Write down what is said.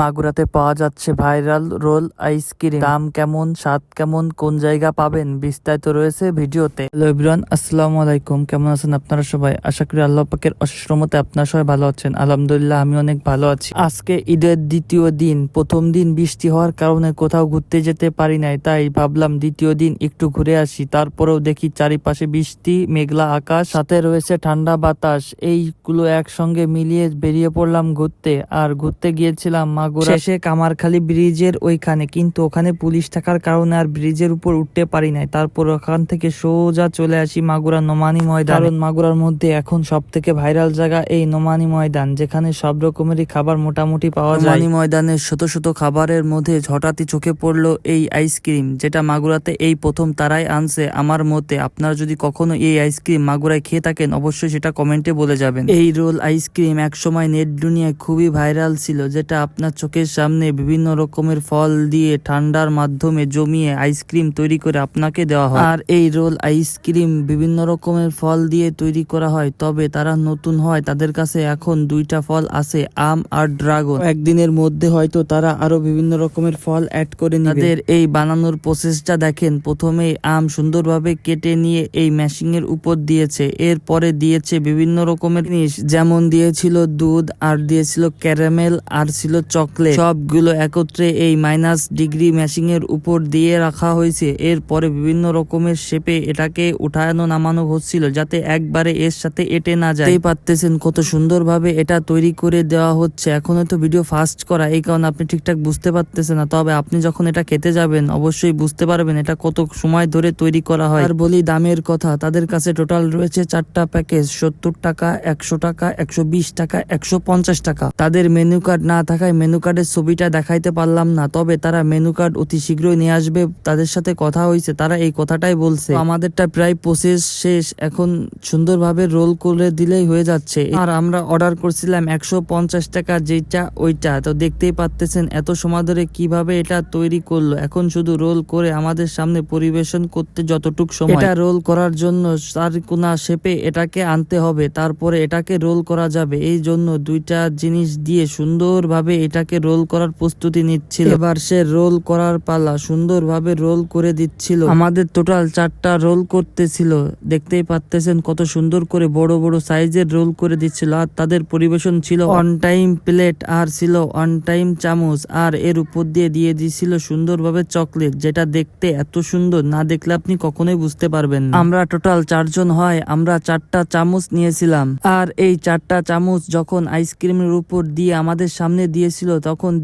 মাগুরাতে পাওয়া যাচ্ছে viral role ice cream. দাম কেমন, স্বাদ কেমন, কোন জায়গা পাবেন বিস্তারিত রয়েছে ভিডিওতে। হ্যালো আসসালামু আলাইকুম। কেমন আছেন আপনারা সবাই? আশা করি আল্লাহ পাকের অশেষ রহমতে আপনারা সবাই ভালো আছেন। আলহামদুলিল্লাহ, আমি অনেক ভালো আছি। আজকে ঈদের দ্বিতীয় দিন, প্রথম দিন বৃষ্টি হওয়ার কারণে কোথাও ঘুরতে যেতে পারি নাই, তাই ভাবলাম দ্বিতীয় দিন একটু ঘুরে আসি। তারপরেও দেখি চারিপাশে বৃষ্টি, মেঘলা আকাশ, সাথে রয়েছে ঠান্ডা বাতাস। এইগুলো একসঙ্গে মিলিয়ে বেরিয়ে পড়লাম ঘুরতে। আর ঘুরতে গিয়েছিলাম মাগুরা শেষে কামারখালী ব্রিজের ওইখানে কিন্তু ওখানে পুলিশ থাকার কারণে আর ব্রিজের উপর উঠতে পারি নাই। তারপর ওখান থেকে সোজা চলে আসি মাগুরা নোমানি ময়দান। কারণ মাগুরার মধ্যে এখন সব থেকে ভাইরাল জায়গা এই নোমানি ময়দান যেখানে সব রকমেরই খাবার মোটামুটি পাওয়া যায়। নোমানি ময়দানের শত শত খাবারের মধ্যে হঠাৎই চোখে পড়ল এই আইসক্রিম যেটা মাগুরাতে এই প্রথম তারাই আনছে আমার মতে। আপনারা যদি কখনো এই আইসক্রিম মাগুরায় খেয়ে থাকেন অবশ্যই সেটা কমেন্টে বলে যাবেন। এই রোল আইসক্রিম একসময় নেট দুনিয়ায় খুবই ভাইরাল ছিল যেটা আপনার চোখের সামনে বিভিন্ন রকমের ফল দিয়ে ঠান্ডার মাধ্যমে জমিয়ে আইসক্রিম তৈরি করে আপনাকে দেওয়া হয়। আর এই রোল আইসক্রিম বিভিন্ন রকমের ফল দিয়ে তৈরি করা হয়, তবে তারা নতুন হয়। তাদের কাছে এখন দুইটা ফল আছে, আম আর ড্রাগন। একদিনের মধ্যে হয়তো তারা আরও বিভিন্ন রকমের ফল অ্যাড করে তাদের এই বানানোর প্রসেসটা দেখেন। প্রথমেই আম সুন্দরভাবে কেটে নিয়ে এই ম্যাশিং এর উপর দিয়েছে। এরপরে দিয়েছে বিভিন্ন রকমের জিনিস, যেমন দিয়েছিল দুধ, আর দিয়েছিল ক্যারামেল আর ছিল চকলেট। সবগুলো একত্রে এই মাইনাস ডিগ্রি ম্যাশিং এর উপর দিয়ে রাখা হয়েছে। এরপরে বিভিন্ন রকমের শেপে এটাকে উঠানো নামানো হচ্ছিল যাতে একবারে এর সাথে এটে না যায়। পারতেছেন কত সুন্দরভাবে এটা তৈরি করে দেওয়া হচ্ছে। এখন হয়তো ভিডিও ফাস্ট করা এই কারণে আপনি ঠিকঠাক বুঝতে পারতেছেন না। তবে আপনি যখন এটা খেতে যাবেন অবশ্যই বুঝতে পারবেন এটা কত সময় ধরে তৈরি করা হয়। আর বলি দামের কথা তাদের কাছে টোটাল রয়েছে চারটা প্যাকেজ সত্তর টাকা একশো টাকা একশো বিশ টাকা একশো পঞ্চাশ টাকা। তাদের মেনু কার্ড না থাকায় মেনু কার্ডের ছবিটা দেখাইতে পারলাম না, তবে তারা মেনু কার্ড অতি শীঘ্রই নিয়ে আসবে। তাদের সাথে কথা হয়েছে তারা এই কথাটাই বলছে। আমাদেরটা প্রায় প্রসেস শেষ, এখন সুন্দরভাবে রোল করে দিলেই হয়ে যাচ্ছে। আর আমরা অর্ডার করছিলাম একশো পঞ্চাশ টাকা যেটা ওইটা। তো দেখতেই পারতেছেন এত সময় ধরে কীভাবে এটা তৈরি করল। এখন শুধু রোল করে আমাদের সামনে পরিবেশন করতে যতটুক সময়। এটা রোল করার জন্য চার কোনা শেপে এটাকে আনতে হবে, তারপরে এটাকে রোল করা যাবে। এই জন্য দুইটা জিনিস দিয়ে সুন্দরভাবে এটাকে রোল করার প্রস্তুতি নিচ্ছিল। এবার সে রোল করার পালা সুন্দরভাবে রোল করে দিচ্ছিল। আমাদের টোটাল চারটা রোল করতেছিল। দেখতেই পারতেছেন কত সুন্দর করে বড় বড় সাইজের রোল করে দিচ্ছিল আর তাদের পরিবেশন ছিল অন টাইম প্লেট আর ছিল অন টাইম চামচ আর এর উপর দিয়ে দিয়ে দিছিল সুন্দরভাবে চকলেট যেটা দেখতে এত সুন্দর না দেখলে আপনি কখনোই বুঝতে পারবেন আমরা টোটাল চারজন হয়, আমরা চারটা চামচ নিয়েছিলাম। আর এই চারটা চামচ যখন আইসক্রিমের উপর দিয়ে আমাদের সামনে দিয়েছিল তখন